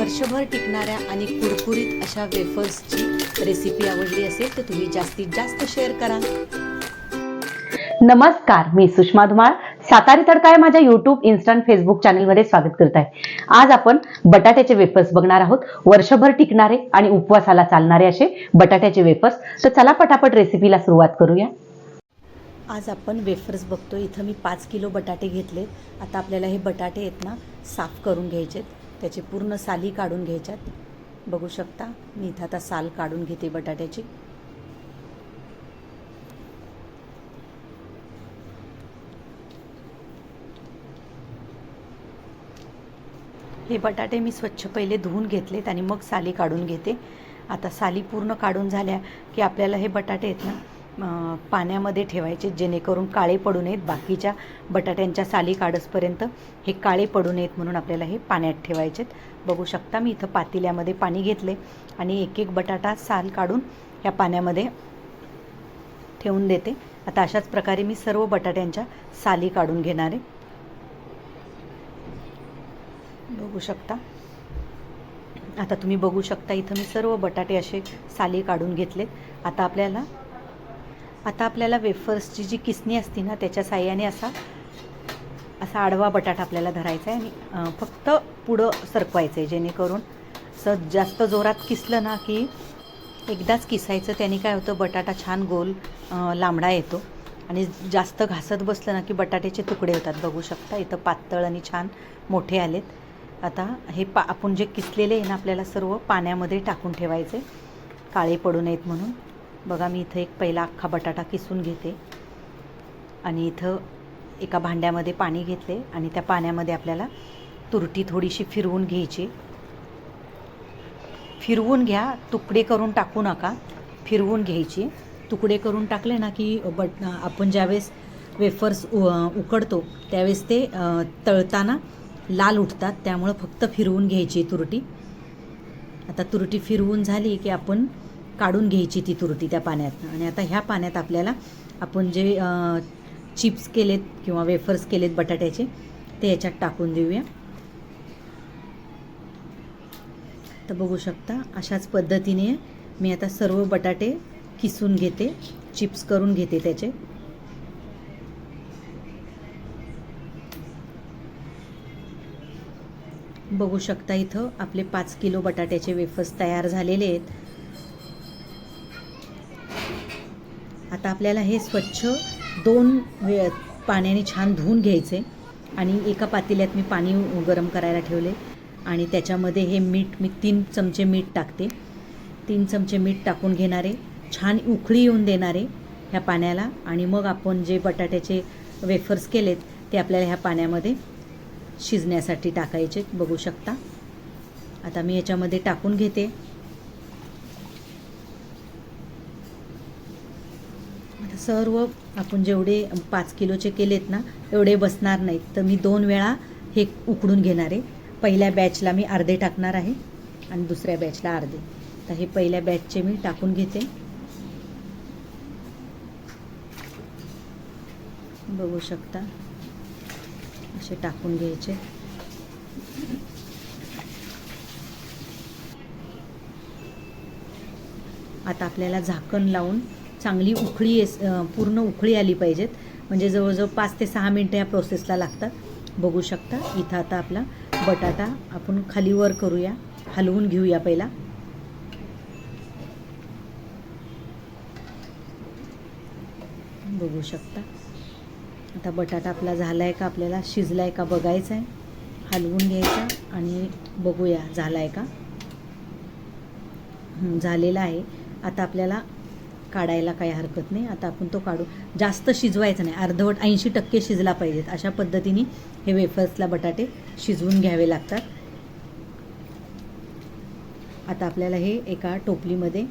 वर्षभर टिकणाऱ्या आणि कुरकुरीत अशा वेफर्सची रेसिपी आवडली असेल तर तुम्ही जास्तीत जास्त शेअर करा. नमस्कार मी सुषमा धुमाळ. सातारी तडका या माझ्या युट्यूब इन्स्टा फेसबुक चॅनलमध्ये स्वागत करत आहे आज आपण बटाट्याचे वेफर्स बघणार आहोत. वर्षभर टिकणारे आणि उपवासाला चालणारे असे बटाट्याचे वेफर्स तर चला पटापट रेसिपीला सुरुवात करूया. आज आपण वेफर्स बघतो इथं मी पाच किलो बटाटे घेतले आता आपल्याला हे बटाटे आहेत ना साफ करून घ्यायचेत. त्याची पूर्ण साली काढून घ्यायच्यात. बघू शकता मी इथं आता साल काढून घेते बटाट्याची. हे बटाटे मी स्वच्छ पहिले धुवून घेतलेत आणि मग साली काढून घेते. आता साली पूर्ण काढून झाल्या की आपल्याला हे बटाटे आहेत ना पाण्यामध्ये ठेवायचे जेणेकरून काळे पडू नयेत बाकीच्या बटाट्यांच्या साली काढसपर्यंत हे काळे पडू नयेत म्हणून आपल्याला हे पाण्यात ठेवायचेत. बघू शकता मी इथं पातेल्यामध्ये पाणी घेतले आणि एक एक बटाटा साल काढून ह्या पाण्यामध्ये ठेवून देते. आता अशाच प्रकारे मी सर्व बटाट्यांच्या साली काढून घेणार आहे. बघू शकता. आता तुम्ही बघू शकता इथं मी सर्व बटाटे असे साली काढून घेतलेत. आता आपल्याला आता आपल्याला वेफर्सची जी किसणी असते ना त्याच्या साह्याने असा असा आडवा बटाटा आपल्याला धरायचा आहे. आणि फक्त पुढं सरकवायचं आहे जेणेकरून असं जास्त जोरात किसलं ना की एकदाच किसायचं त्याने काय होतं बटाटा छान गोल लांबडा येतो. आणि जास्त घासत बसलं ना की बटाट्याचे तुकडे होतात. बघू शकता इथं पातळ आणि छान मोठे आलेत. आता हे पा आपण जे किसलेले आहे ना आपल्याला सर्व पाण्यामध्ये टाकून ठेवायचे काळे पडू नयेत म्हणून. बघा मी इथं एक पहिला अख्खा बटाटा किसून घेते आणि इथं एका भांड्यामध्ये पाणी घेतले आणि त्या पाण्यामध्ये आपल्याला तुरटी थोडीशी फिरवून घ्यायची. फिरवून घ्या तुकडे करून टाकू नका फिरवून घ्यायची. तुकडे करून टाकले ना की बट आपण ज्यावेळेस वेफर्स उ उकडतो त्यावेळेस ते तळताना लाल उठतात त्यामुळं फक्त फिरवून घ्यायची तुरटी. आता तुरटी फिरवून झाली की आपण काढून घ्यायची ती तुरटी त्या पाण्यात आणि आता ह्या पाण्यात आपल्याला आपण जे चिप्स केलेत किंवा वेफर्स केलेत बटाट्याचे ते याच्यात टाकून देऊया. तर बघू शकता अशाच पद्धतीने मी आता सर्व बटाटे किसून घेते चिप्स करून घेते त्याचे. बघू शकता इथं आपले पाच किलो बटाट्याचे वेफर्स तयार झालेले आहेत. आता आपल्याला हे स्वच्छ दोन वे पाण्याने छान धुवून घ्यायचे आणि एका पातेल्यात मी पाणी गरम करायला ठेवले. आणि त्याच्यामध्ये हे मीठ मी तीन चमचे मीठ टाकते. तीन चमचे मीठ टाकून घेणारे छान उकळी येऊन देणारे ह्या पाण्याला. आणि मग आपण जे बटाट्याचे वेफर्स केलेत ते आपल्याला ह्या पाण्यामध्ये शिजण्यासाठी टाकायचे. बघू शकता. आता मी याच्यामध्ये टाकून घेते. सर्व आपण जेवढे पाच किलोचे केलेत ना एवढे बसणार नाहीत. तर मी दोन वेळा हे उकडून घेणार आहे. पहिल्या बॅचला मी अर्धे टाकणार आहे आणि दुसऱ्या बॅचला अर्धे. तर हे पहिल्या बॅचचे मी टाकून घेते. बघू शकता. असे टाकून घ्यायचे. आता आपल्याला झाकण लावून चांगली उकळी पूर्ण उकळी आली पाहिजेत. म्हणजे जवळजवळ पाच ते सहा मिनटं या प्रोसेसला लागतात. बघू शकता इथं आता आपला बटाटा आपण खालीवर करूया. हलवून घेऊया पहिला. बघू शकता. आता बटाटा आपला झाला आहे का आपल्याला? शिजला आहे का? बघायचं आहे हलवून घ्यायचा आणि बघूया झाला आहे का झालेला आहे. आता आपल्याला काढायला काही हरकत नाही. आता आपण तो काढू. जास्त शिजवायचं नाही. अर्धवट ऐंशी टक्के शिजला पाहिजेत. अशा पद्धतीने हे वेफर्सला बटाटे शिजवून घ्यावे लागतात. आता आपल्याला हे एका टोपलीमध्ये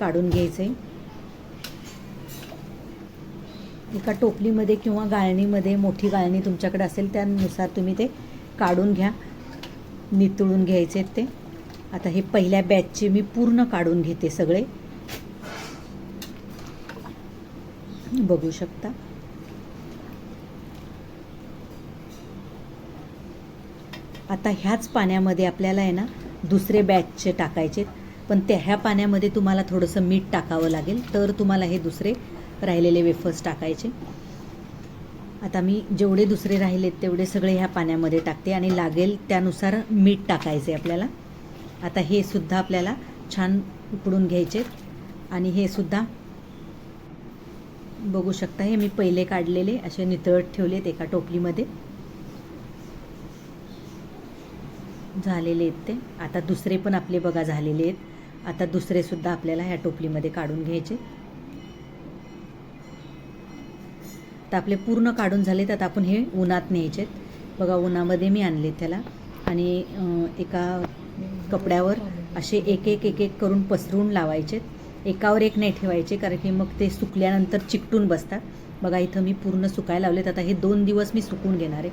काढून घ्यायचं आहे एका टोपलीमध्ये किंवा गाळणीमध्ये मोठी गाळणी तुमच्याकडे असेल त्यानुसार तुम्ही ते काढून घ्या. नितळून घ्यायचे ते. आता हे पहिल्या बॅचचे मी पूर्ण काढून घेते सगळे. बघू शकता. आता ह्याच पाण्यामध्ये आपल्याला आहे ना दुसरे बॅचचे टाकायचे पण त्या ह्या पाण्यामध्ये तुम्हाला थोडंसं मीठ टाकावं लागेल. तर तुम्हाला हे दुसरे राहिलेले वेफर्स टाकायचे. आता मी जेवढे दुसरे राहिलेत तेवढे सगळे ह्या पाण्यामध्ये टाकते आणि लागेल त्यानुसार मीठ टाकायचे आपल्याला. आता हे सुद्धा आपल्याला छान उकडून घ्यायचे आणि हे सुद्धा बघू शकता. हे मी पहिले काढलेले असे नितळत ठेवलेत एका टोपलीमध्ये. झालेले आहेत ते. आता दुसरे पण आपले बघा झालेले आहेत. आता दुसरेसुद्धा आपल्याला ह्या टोपलीमध्ये काढून घ्यायचे. तर आपले पूर्ण काढून झालेत आता आपण हे उन्हात न्यायचे बघा उन्हामध्ये मी आणले त्याला. आणि एका कपड्यावर असे एक एक एक एक करून पसरून लावायचेत एकावर एक नाही ठेवायचे कारण की मग ते सुकल्यानंतर चिकटून बसतात. बघा इथं मी पूर्ण सुकायला लावलेत. आता हे दोन दिवस मी सुकून घेणार आहे.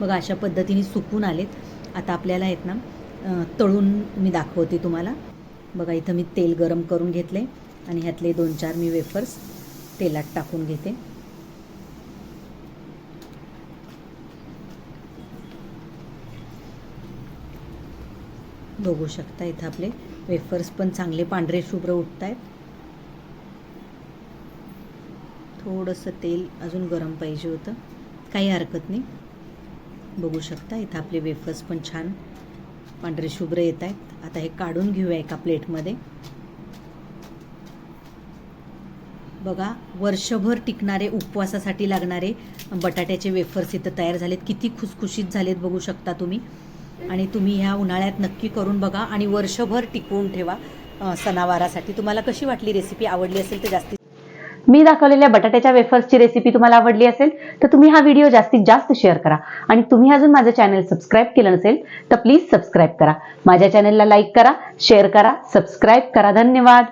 बघा अशा पद्धतीने सुकून आलेत. आता आपल्याला आहेत ना तळून मी दाखवते तुम्हाला. बघा इथं मी तेल गरम करून घेतले आणि ह्यातले दोन चार मी वेफर्स तेलात टाकून घेते. बघू शकता इथं आपले वेफर्स पण चांगले पांढरे शुभ्र उठत आहेत थोडंसं तेल अजून गरम पाहिजे होतं. काही हरकत नाही. बघू शकता इथं आपले वेफर्स पण छान पांढरे शुभ्र येत आहेत आता हे काढून घेऊया एका प्लेटमध्ये. बघा वर्षभर टिकणारे उपवासासाठी लागणारे बटाट्याचे वेफर्स इथं तयार झालेत. किती खुसखुशीत झालेत बघू शकता तुम्ही. आणि तुम्ही ह्या उन्हाळ्यात नक्की करून बघा आणि वर्षभर टिकवून ठेवा सणावारासाठी. तुम्हाला कशी वाटली रेसिपी आवडली असेल तर जास्तीत मी दाखवलेल्या बटाट्याच्या वेफर्सची रेसिपी तुम्हाला आवडली असेल तर तुम्ही हा व्हिडिओ जास्तीत जास्त शेअर करा. आणि तुम्ही अजून माझं चॅनल सबस्क्राईब केलं नसेल तर प्लीज सबस्क्राईब करा. माझ्या चॅनलला लाईक करा शेअर करा सबस्क्राईब करा. धन्यवाद.